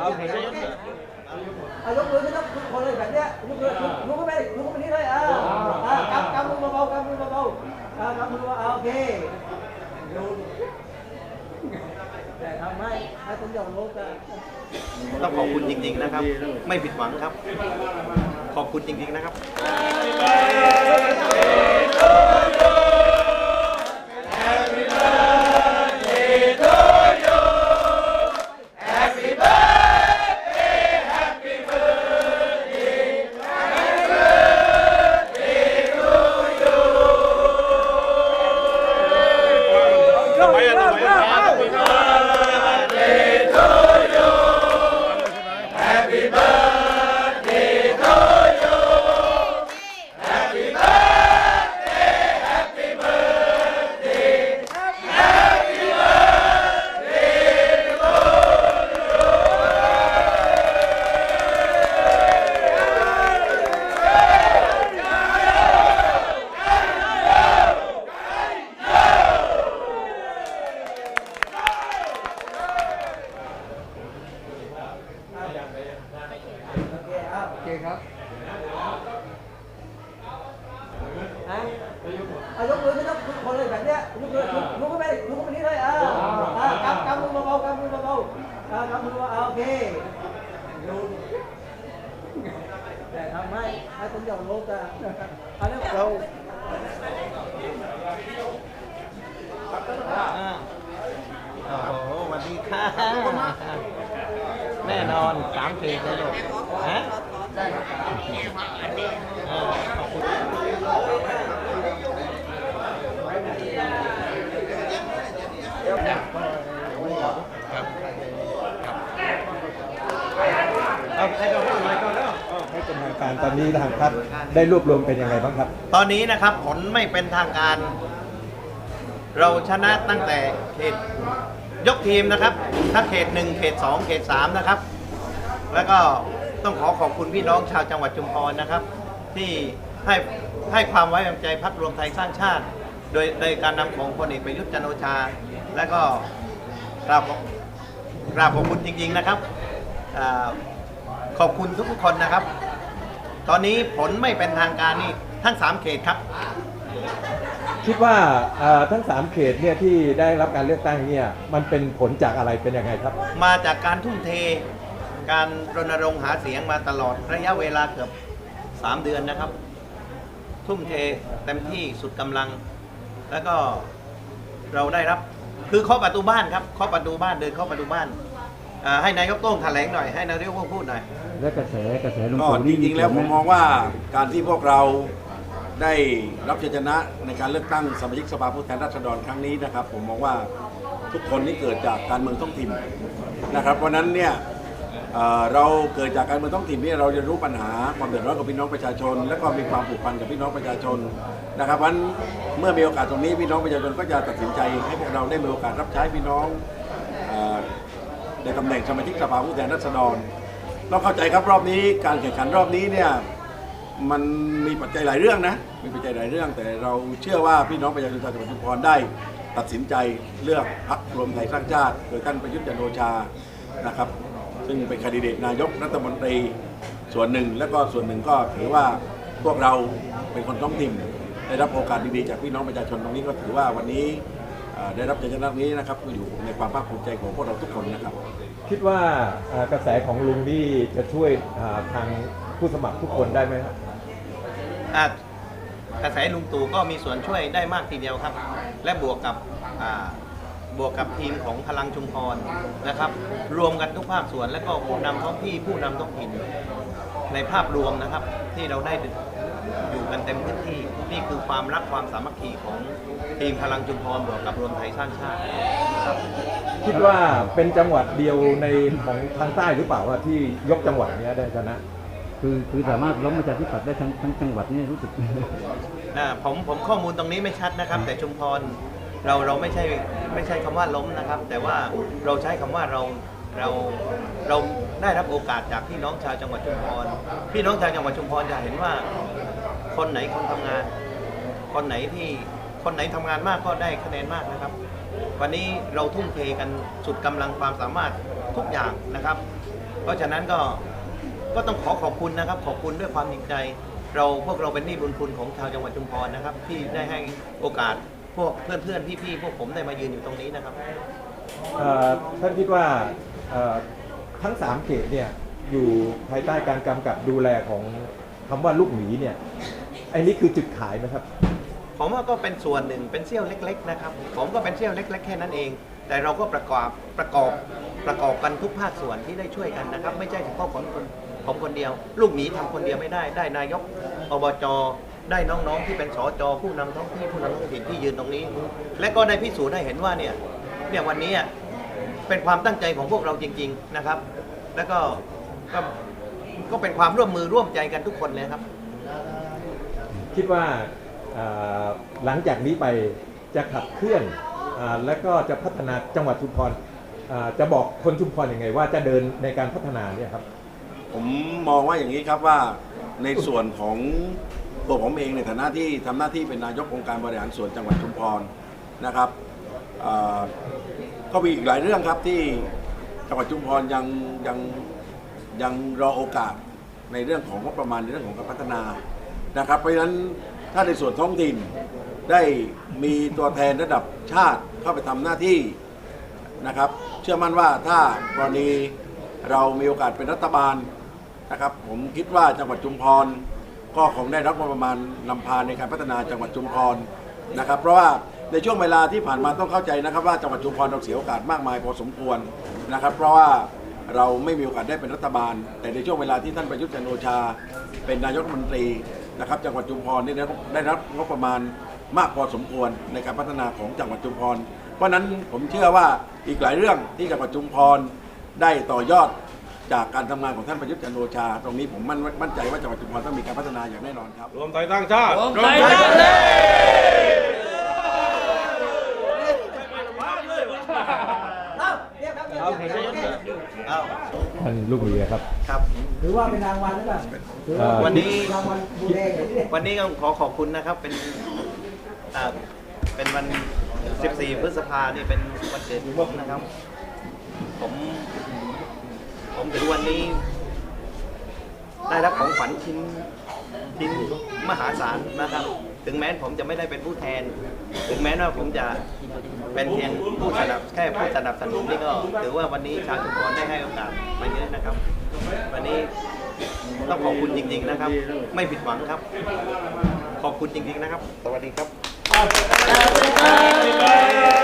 เอายกมือไม่ต้องทุกคนเลยแบบเนี้ยยกมือลุกขึ้นไปลุกขึ้นไปนี่เลยเอออ่ากำกำมือเบาๆกำมือเบาๆกำมือเบาโอเคแต่ทำให้ให้นยอมรู้กันต้องขอบคุณจริง ๆนะครับ ไม่ผิดหวังครับ ขอบคุณจริง ๆนะครับ คนยอมรู้กันอันนี้เราอ่าโอ้โหสวัสดีค่ะแน่นอนสามเพลงนะลูกฮะอ่าขอบคุณครับเอาให้เราพูดอะไรก่อนแล้ว ให้เป็นทางการตอนนี้ทางพัฒได้รวบรวมเป็นยังไงบ้างครับ ตอนนี้นะครับผลไม่เป็นทางการ เราชนะตั้งแต่เขตยกทีมนะครับทั้งเขตหนึ่งเขตสองเขตสามนะครับ แล้วก็ต้องขอขอบคุณพี่น้องชาวจังหวัดชุมพรนะครับ ที่ให้ให้ความไว้วางใจพักรวมไทยสร้างชาติ โดยโดยการนำของพลเอกประยุทธ์จันโอชา และก็กราบขอบกราบขอบคุณจริงๆนะครับขอบคุณทุกๆคนนะครับ ตอนนี้ผลไม่เป็นทางการนี่ทั้ง 3 เขตครับ คิดว่าเอ่อทั้ง 3 เขตเนี่ยที่ได้รับการเลือกตั้งเนี่ยมันเป็นผลจากอะไรเป็นยังไงครับ มาจากการทุ่มเท การรณรงค์หาเสียงมาตลอดระยะเวลาเกือบ 3 เดือนนะครับ ทุ่มเทเต็มที่สุดกำลัง แล้วก็เราได้รับ คือเคาะประตูบ้านครับเคาะประตูบ้านเดินเข้าประตูบ้านอ่า ให้นายกโต้งแถลงหน่อยให้นายกโต้งพูดหน่อยและกระแสกระแสลุงก็ตู่จนี่ริงๆ แล้วผมมองว่าการที่พวกเราได้รับชัยชนะในการเลือกตั้งสมาชิกสภาผู้แทนราษฎรครั้งนี้นะครับ ผมมองว่าทุกคนนี่เกิดจากการเมืองท้องถิ่นนะครับเพราะฉะนั้นเนี่ยเอ่อเราเกิดจากการเมืองท้องถิ่นเนี่ยเราจะรู้ปัญหาความเดือดร้อนของพี่น้องประชาชน และก็มีความผูกพันกับพี่น้องประชาชนนะครับเพราะฉะนั้นเมื่อมีโอกาสตรงนี้พี่น้องประชาชนก็จะตัดสินใจให้พวกเราได้มีโอกาสรับใช้พี่น้อง เอ่อ ในตำแหน่งสมาชิกสภาผู้แทนราษฎร เราเข้าใจครับรอบนี้การแข่งขันรอบนี้เนี่ยมันมีปัจจัยหลายเรื่องนะมีปัจจัยหลายเรื่อง แต่เราเชื่อว่าพี่น้องประชาชนชาวจังหวัดชุมพรได้ ตัดสินใจเลือกพรรครวมไทยสร้างชาติ โดยท่านประยุทธ์จันโอชานะครับ ซึ่งเป็นคนดิเดตนายกรัฐมนตรีส่วนหนึ่ง แล้วก็ส่วนหนึ่งก็ถือว่าพวกเราเป็นคนท้องถิ่นได้รับโอกาสดีๆจากพี่น้องประชาชนตรงนี้ก็ถือว่าวันนี้ ได้รับชัยชนะนี้นะครับก็อยู่ในความภาคภูมิใจของพวกเราทุกคนนะครับ คิดว่าเอ่อกระแสของลุงนี่จะช่วยอ่าทางผู้สมัครทุกคนได้ไหมครับ อะกระแสลุงตู่ก็มีส่วนช่วยได้มากทีเดียวครับ และบวกกับอ่าบวกกับทีมของพลังชุมพรนะครับ รวมกันทุกภาคส่วน และก็ผู้นำท้องที่ผู้นำท้องถิ่นในภาพรวมนะครับ ที่เราได้อยู่ กันเต็มพื้นที่นี่คือความรักความสามัคคีของทีมพลังชุมพรบวกกับรวมไทยสร้างชาติครับคิดว่าเป็นจังหวัดเดียวในของทางใต้หรือเปล่าว่าที่ยกจังหวัดเนี้ยได้ชนะ คือคือสามารถล้มประชาธิปัตย์ได้ทั้งทั้งจังหวัดนี่รู้สึก อ่าผมผมข้อมูลตรงนี้ไม่ชัดนะครับ แต่ชุมพรเราเราไม่ใช่ไม่ใช่คำว่าล้มนะครับ แต่ว่าเราใช้คำว่าเราเราเราได้รับโอกาสจากพี่น้องชาวจังหวัดชุมพรพี่น้องชาวจังหวัดชุมพรจะเห็นว่า คนไหนคนทำงาน คนไหนที่คนไหนทำงานมากก็ได้คะแนนมากนะครับ วันนี้เราทุ่มเทกันสุดกำลังความสามารถทุกอย่างนะครับ เพราะฉะนั้นก็ก็ต้องขอขอบคุณนะครับ ขอบคุณด้วยความจริงใจ เราพวกเราเป็นหนี้บุญคุณของชาวจังหวัดชุมพรนะครับ ที่ได้ให้โอกาสพวกเพื่อนๆพี่ๆพวกผมได้มายืนอยู่ตรงนี้นะครับท่านคิดว่าทั้งสามเขตเนี่ยอยู่ภายใต้การกำกับดูแลของคำว่าลูกหมีเนี่ย ไอ้นี่คือจุดขายไหมครับ ผมว่าก็เป็นส่วนหนึ่งเป็นเสี้ยวเล็ก ๆ นะครับ ผมก็เป็นเสี้ยวเล็ก ๆ แค่นั้นเอง แต่เราก็ประกอบประกอบประกอบกันทุกภาคส่วนที่ได้ช่วยกันนะครับ ไม่ใช่เฉพาะผมคนผมคนเดียว ลูกหมีทำคนเดียวไม่ได้ ได้นายกอบจได้น้องๆที่เป็นสจผู้นำท้องที่ผู้นำท้องถิ่นที่ยืนตรงนี้ และก็ได้พิสูจน์ได้เห็นว่าเนี่ยเนี่ยวันนี้เป็นความตั้งใจของพวกเราจริง ๆนะครับ แล้วก็ก็ก็เป็นความร่วมมือร่วมใจกันทุกคนเลยครับ คิดว่าหลังจากนี้ไปจะขับเคลื่อนอแล้วก็จะพัฒนาจังหวัดชุมพรจะบอกคนชุมพรยังไง ว่าจะเดินในการพัฒนาเนี่ยครับ ผมมองว่าอย่างนี้ครับว่าในส่วนของตัวผมเองในฐานะที่ทำหน้าที่เป็นนายกองค์การบริหารส่วนจังหวัดชุมพรนะครับก็มีอีกหลายเรื่องครับที่จังหวัดชุมพรยังยังยังรอโอกาสในเรื่องของงบประมาณในเรื่องของการพัฒนา นะครับ เพราะฉะนั้นถ้าในส่วนท้องถิ่นได้มีตัวแทนระดับชาติเข้าไปทำหน้าที่นะครับ เชื่อมั่นว่าถ้ากรณีเรามีโอกาสเป็นรัฐบาลนะครับ ผมคิดว่าจังหวัดชุมพรก็คงได้รับงบประมาณนำพาในการพัฒนาจังหวัดชุมพรนะครับ เพราะว่าในช่วงเวลาที่ผ่านมาต้องเข้าใจนะครับ ว่าจังหวัดชุมพรเราเสียโอกาสมากมายพอสมควรนะครับ เพราะว่าเราไม่มีโอกาสได้เป็นรัฐบาล แต่ในช่วงเวลาที่ท่านประยุทธ์จันโอชา เป็นนายกรัฐมนตรี นะครับจังหวัดชุมพรนี่ได้รับได้รับงบประมาณมากพอสมควรในการพัฒนาของจังหวัดชุมพร เพราะฉะนั้นผมเชื่อว่าอีกหลายเรื่องที่จังหวัดชุมพรได้ต่อยอดจากการทำงานของท่านประยุทธ์จันทร์โอชา ตรงนี้ผมมั่นมั่นใจว่าจังหวัดชุมพรต้องมีการพัฒนาอย่างแน่นอนครับ รวมไทยสร้างชาติเอ้าเรียบครับเรียบครับเรียบครับเอาท่านลูกหมีครับ ครับถือว่าเป็นรางวัลหรือเปล่าถือเอ่อวันนี้ รางวัลบูแดงเนี่ยวันนี้ก็ขอขอบคุณนะครับเป็นอ่าเป็นวัน 14 พฤษภานี่เป็นวันเกิดของผมนะครับ ผมผมถือวันนี้ ได้รับของขวัญชิ้นชิ้นมหาศาลนะครับ ถึงแม้ผมจะไม่ได้เป็นผู้แทน ถึงแม้ว่าผมจะเป็นเพียงผู้สนับแค่ผู้สนับสนุนนี่ก็ถือว่าวันนี้ชาวชุมพรได้ให้โอกาสมาเยอะนะครับ วันนี้ต้องขอบคุณจริง ๆนะครับ ไม่ผิดหวังครับ ขอบคุณจริง ๆนะครับ สวัสดีครับ